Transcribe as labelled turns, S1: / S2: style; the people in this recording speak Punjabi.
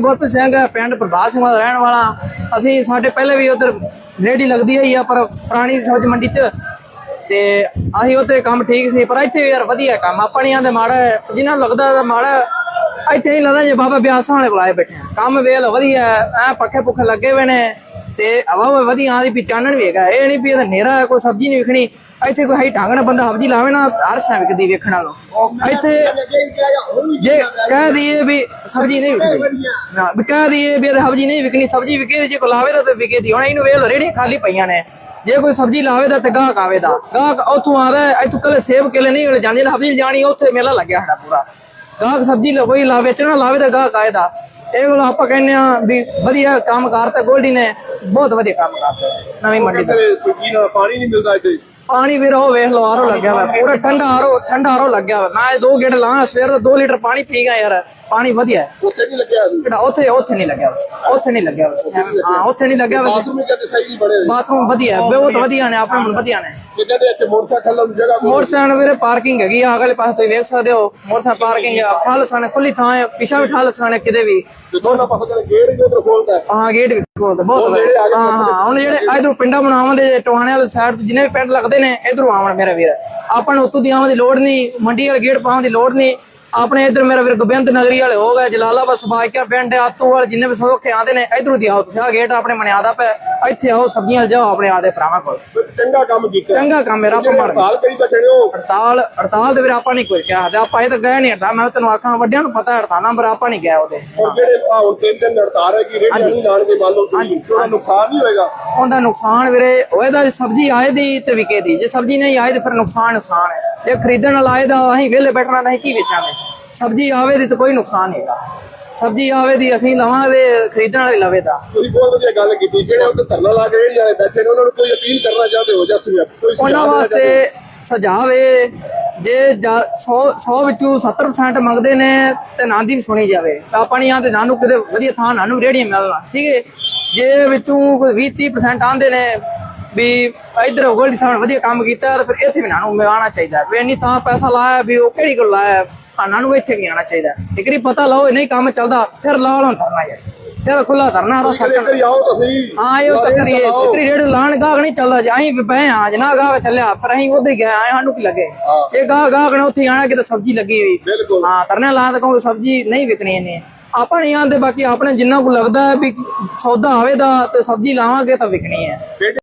S1: ਗੁਰਪ੍ਰੀਤ ਸਿੰਘ, ਪਿੰਡ ਪ੍ਰਭਾਤ ਸਿੰਘ ਦਾ ਰਹਿਣ ਵਾਲਾ। ਅਸੀਂ ਸਾਡੇ ਪਹਿਲੇ ਵੀ ਉਧਰ ਰੇੜੀ ਲੱਗਦੀ ਹੋਈ ਆ, ਪਰ ਪੁਰਾਣੀ ਸਬਜ਼ੀ ਮੰਡੀ 'ਚ। ਤੇ ਅਸੀਂ ਉੱਥੇ ਕੰਮ ਠੀਕ ਸੀ, ਪਰ ਇੱਥੇ ਯਾਰ ਵਧੀਆ ਕੰਮ ਆਪਣੀਆਂ ਦੇ ਮਾੜਾ ਹੈ। ਜਿਨ੍ਹਾਂ ਨੂੰ ਲੱਗਦਾ ਤਾਂ ਮਾੜਾ ਇੱਥੇ ਹੀ ਲੱਗਦਾ ਜੇ ਬਾਬਾ ਬਿਆਸਾਂ ਵਾਲੇ ਬੁਲਾਏ ਬੈਠੇ ਕੰਮ ਵੇਲ ਵਧੀਆ ਐ ਪੱਖੇ ਪੁੱਖੇ ਲੱਗੇ ਹੋਏ ਨੇ। ਤੇ ਹਵਾ ਵੀ ਵਧੀਆ ਆਦੀ ਵੀ ਚਾਨਣ ਵੀ ਹੈਗਾ। ਇਹ ਨਹੀਂ ਵੀ ਇਹ ਹਨੇਰਾ ਕੋਈ ਸਬਜ਼ੀ ਨਹੀਂ ਵਿਖਣੀ। ਇੱਥੇ ਕੋਈ ਹੈ ਢੰਗ ਬੰਦਾ ਸਬਜ਼ੀ ਲਾਵੇ ਨਾ ਹਰ ਸਾਂ ਵਿਕਦੀ ਵੇਖਣ ਨਾਲੋਂ। ਇੱਥੇ ਜੇ ਕਹਿ ਦਈਏ ਵੀ ਸਬਜ਼ੀ ਨਹੀਂ ਵਿਕਦੀ। ਨਾ ਕਹਿ ਦਈਏ ਵੀ ਸਬਜ਼ੀ ਨਹੀਂ ਵਿਕਣੀ, ਸਬਜ਼ੀ ਵਿਕੇ ਜੇ ਕੋ ਲਾਵੇ ਤਾਂ ਤੇ ਵਿਕੇਦੀ ਹੁਣ ਇਹਨੂੰ ਵੇਲ ਰੇੜੀਆਂ ਖਾਲੀ ਪਈਆਂ ਨੇ। ਜੇ ਕੋਈ ਸਬਜ਼ੀ ਲਾਵੇ ਦਾ ਤੇ ਗਾਹਕ ਆਵੇ ਦਾ। ਗਾਹਕ ਉੱਥੋਂ ਆਦਾ ਇੱਥੋਂ ਕੱਲੇ ਸੇਬ ਕੇਲੇ ਨਹੀਂ ਹੋਣੇ, ਜਾਂਦੇ ਨੇ ਜਾਣੀ, ਉੱਥੇ ਮੇਲਾ ਲੱਗਿਆ ਸਾਡਾ ਪੂਰਾ। ਗਾਹਕ ਸਬਜ਼ੀ ਲ- ਕੋਈ ਲਾ ਵੇਚਣਾ ਲਾਵੇ ਦਾ ਗਾਹਕ ਆਏ ਦਾ। ਇਹ ਕੋਲ ਆਪਾਂ ਕਹਿੰਦੇ ਆ ਵੀ ਵਧੀਆ ਕੰਮ ਕਰਤਾ ਗੋਲਡੀ ਨੇ ਬਹੁਤ ਵਧੀਆ ਕੰਮ ਕਰਤਾ ਨਵੀਂ ਮੰਡੀ ਦਾ
S2: ਕੋਈ ਨਾ ਪਾਣੀ ਨਹੀਂ ਮਿਲਦਾ ਇੱਥੇ।
S1: ਪਾਣੀ ਵੀਰ ਉਹ ਵੇਖ ਲਓ ਆਰੋ ਲੱਗਿਆ ਹੋਇਆ ਪੂਰਾ ਠੰਡਾ ਆਰੋ ਠੰਡਾ ਆਰੋ ਲੱਗਿਆ ਹੋਇਆ। ਮੈਂ ਦੋ ਗੇੜ ਲਾਂ ਸਵੇਰ ਦਾ 2 ਲੀਟਰ ਪਾਣੀ ਪੀ ਗਿਆ ਯਾਰ। ਪਾਣੀ ਵਧੀਆ ਹੈ।
S2: ਉੱਥੇ ਨਹੀਂ ਲੱਗਿਆ ਸੀ।
S1: ਜਿਹੜਾ ਉੱਥੇ ਉੱਥੇ ਨਹੀਂ ਲੱਗਿਆ। ਉੱਥੇ ਨਹੀਂ ਲੱਗਿਆ। ਹਾਂ ਉੱਥੇ ਨਹੀਂ ਲੱਗਿਆ।
S2: ਬਾਥਰੂਮ ਵੀ ਕਹਿੰਦੇ ਸਹੀ ਨਹੀਂ ਬਣੇ ਹੋਏ
S1: ਬਾਥਰੂਮ ਵਧੀਆ ਹੈ, ਬਹੁਤ ਵਧੀਆ ਨੇ ਆਪਣੇ ਹੁਣ ਵਧੀਆ ਨੇ।
S2: ਕਿ ਕਹਿੰਦੇ ਇੱਥੇ ਮੋਟਰਸਾਈਕਲ ਨੂੰ ਜਗ੍ਹਾ
S1: ਮੋਟਰਸਾਈਕਲ ਵੀਰੇ ਪਾਰਕਿੰਗ ਹੈਗੀ ਆ ਅਗਲੇ ਪਾਸੇ ਤੁਸੀਂ ਵੇਖ ਸਕਦੇ ਹੋ। ਮੋਟਰਸਾਈਕਲ ਪਾਰਕਿੰਗ ਹੈ ਠਾਲ ਸਾਨੇ ਖੁੱਲੀ ਥਾਂ ਹੈ ਪਿਛਾ ਵੀ ਠਾਲ ਸਾਨੇ ਕਿਤੇ ਵੀ।
S2: ਹੈ।
S1: ਗੇਟ ਵੀ ਖੋਲਦਾ ਬਹੁਤ
S2: ਆ
S1: ਹਾਂ ਹਾਂ ਹੁਣ ਜਿਹੜੇ ਇਧਰੋਂ ਪਿੰਡਾਂ ਬਣਾਉਣ ਦੇ ਟਵਾਣੇ ਵਾਲੇ ਸਾਈਡ ਤੋਂ ਜਿੰਨੇ ਵੀ ਪਿੰਡ ਲੱਗਦੇ ਨੇ ਇਧਰੋਂ ਆਉਣ ਮੇਰਾ ਵੀਰ। ਆਪਾਂ ਨੂੰ ਉੱਤੋਂ ਦੀ ਆਉਣ ਦੀ ਲੋੜ ਨਹੀਂ ਮੰਡੀ ਵਾਲੇ ਗੇਟ ਪਾਉਣ ਦੀ ਲੋੜ ਨਹੀਂ। ਆਪਣੇ ਇਧਰ ਮੇਰਾ ਵੀਰ ਗੋਬਿੰਦ ਨਗਰੀ ਵਾਲੇ ਹੋ ਗਏ ਜਲਾਲਾਬਾਦ ਸਬਾਇਕਾ ਪਿੰਡ ਆਤੂ ਵਾਲੇ ਜਿੰਨੇ ਵੀ ਸੋਖੇ ਆਉਂਦੇ ਨੇ ਇਧਰੋਂ ਦੀ ਆਓ ਤੁਸੀਂ। ਆ ਗੇਟ ਆਪਣੇ ਮਨਿਆਦਾ ਪੈ ਇੱਥੇ ਆਓ ਸਬਜ਼ੀਆਂ ਜਾਓ ਆਪਣੇ ਆਦੇ ਭਰਾਵਾਂ ਕੋਲ।
S2: ਚੰਗਾ ਕੰਮ ਕੀਤਾ।
S1: ਚੰਗਾ ਕੰਮ ਮੇਰਾ ਆਪਾਂ
S2: ਹੜਤਾਲ ਕਰੀ ਬੈਠੇ ਉਹ
S1: ਹੜਤਾਲ ਹੜਤਾਲ ਦੇ ਵੀਰ ਆਪਾਂ ਨਹੀਂ ਕੋਈ ਕਿਹਾ ਤੇ ਆਪਾਂ ਇਹ ਤਾਂ ਗਏ ਨਹੀਂ ਹੜਤਾਲ ਮੈਂ ਤੈਨੂੰ ਆਖਾਂ ਵੱਡਿਆਂ ਨੂੰ ਪਤਾ ਹੜਤਾਲਾਂ ਪਰ ਆਪਾਂ ਨਹੀਂ ਗਿਆ ਉਹਦੇ।
S2: ਔਰ ਜਿਹੜੇ ਹੁਣ ਤਿੰਨ ਦਿਨ ਹੜਤਾਲ ਹੈ ਕਿ ਰੇਹੜੀਆਂ ਨਹੀਂ ਲਾਣਗੇ ਮੰਨ ਲਓ ਉਹਦਾ ਨੁਕਸਾਨ ਨਹੀਂ ਹੋਏਗਾ।
S1: ਉਹਦਾ ਨੁਕਸਾਨ ਵੀਰੇ ਉਹਦਾ ਸਬਜ਼ੀ ਆਏ ਦੀ ਤੇ ਵਿਕੇ ਦੀ। ਜੇ ਸਬਜ਼ੀ ਨਹੀਂ ਆਏ ਤੇ ਫਿਰ ਨੁਕਸਾਨ ਨੁਕਸਾਨ ਹੈ। ਜੇ ਖਰੀਦਣ ਵਾਲਾ ਆਏ ਦਾ ਅਸੀਂ ਵਿਹਲੇ ਬੈਠਣਾ ਅਸੀਂ ਕੀ ਵੇਚਾਂਗੇ? ਸਬਜ਼ੀ ਆਵੇ ਦੀ ਤੇ ਕੋਈ ਨੁਕਸਾਨ ਨਹੀਂ ਹੈਗਾ। ਸਬਜ਼ੀ ਆਵੇ ਦੀ ਅਸੀਂ ਲਵਾਂਗੇ ਖਰੀਦਣ ਵਾਲੇ ਲਵੇ ਦਾ
S2: ਤੁਸੀਂ ਬਹੁਤ ਵਧੀਆ ਗੱਲ ਕੀਤੀ। ਜਿਹੜੇ ਉੱਥੇ ਧਰਨਾ ਲਾ ਕੇ ਵਾਲੇ ਬੈਠੇ ਨੇ ਉਹਨਾਂ ਨੂੰ ਕੋਈ ਅਪੀਲ ਕਰਨਾ ਚਾਹਦੇ ਹੋ ਜਾਂ ਸੁਝਾਅ? ਕੋਈ
S1: ਉਹਨਾਂ? ਵਾਸਤੇ ਸੁਝਾਵੇ ਜੇ 100 100 ਵਿੱਚੋਂ 70% ਮੰਗਦੇ ਨੇ ਤੇ ਨਾਂ ਦੀ ਵੀ ਸੁਣੀ ਜਾਵੇ। ਤਾਂ ਆਪਾਂ ਨਹੀਂ ਆਂਦੇ ਨਾਨੂੰ ਕਿਤੇ ਵਧੀਆ ਥਾਂ ਨਾਨੂੰ ਰੇੜੀਆਂ ਮਿਲਣਾ। ਠੀਕ ਹੈ? ਜੇ ਵਿੱਚੋਂ ਕੋਈ 20 30% ਆਂਦੇ ਨੇ ਵੀ ਇਧਰ ਗੋਲਡੀ ਸਾਹਿਬ ਨੇ ਵਧੀਆ ਕੰਮ ਕੀਤਾ ਤੇ ਫਿਰ ਇੱਥੇ ਵੀ ਨਾਨੂੰ ਮਿਲਣਾ ਚਾਹੀਦਾ ਵੀ ਇੰਨੀ ਤਾਂ ਪੈਸਾ ਲਾਇਆ ਵੀ ਉਹ ਕਿਹੜੀ ਕੋਲ ਲਾਇਆ ਆਨਾਂ ਨੂੰ ਇੱਥੇ ਵੀ ਆਣਾ ਚਾਹੀਦਾ ਇਕਰੀ ਪਤਾ ਲਾਓ ਇਹ ਨਹੀਂ ਕੰਮ ਚੱਲਦਾ ਫਿਰ ਲਾ ਲਓ ਧਰਨਾ ਯਾਰ ਫਿਰ ਖੁੱਲਾ ਧਰਨਾ ਰੋ
S2: ਕਦੇ ਇੱਕ ਵਾਰੀ ਆਓ ਤੁਸੀਂ
S1: ਹਾਂ ਇਹ ਤੱਕਰੀ। ਇਕਰੀ ਰੇੜ ਲਾਣ ਗਾਹਕ ਨਹੀਂ ਚੱਲਦਾ ਜੇ ਅਸੀਂ ਵੀ ਪਏ ਆ ਜਨਾ ਗਾਹਕ ਚੱਲਿਆ ਪਰ ਅਸੀਂ ਉਧਰ ਗਏ ਆਏ ਸਾਨੂੰ ਕੀ ਲੱਗੇ? ਇਹ ਗਾਹਕ ਗਾਹਕ ਨੇ ਉੱਥੇ ਆਣਾ ਕਿਤੇ ਸਬਜ਼ੀ ਲੱਗੀ ਹੋਈ। ਹਾਂ ਤਰਨੇ ਲਾ ਤਾਂ ਕਹੋਗੇ ਸਬਜ਼ੀ ਨਹੀਂ ਵਿਕਣੀ ਇਹਨੇ ਆਪਾਂ ਨਹੀਂ ਆਂਦੇ ਬਾਕੀ ਆਪਣੇ ਜਿੰਨਾ ਕੋ ਲੱਗਦਾ ਵੀ ਸੌਦਾ ਆਵੇ ਦਾ ਤੇ ਸਬਜ਼ੀ ਲਾਵਾਂਗੇ ਤਾਂ ਵਿਕਣੀ ਹੈ।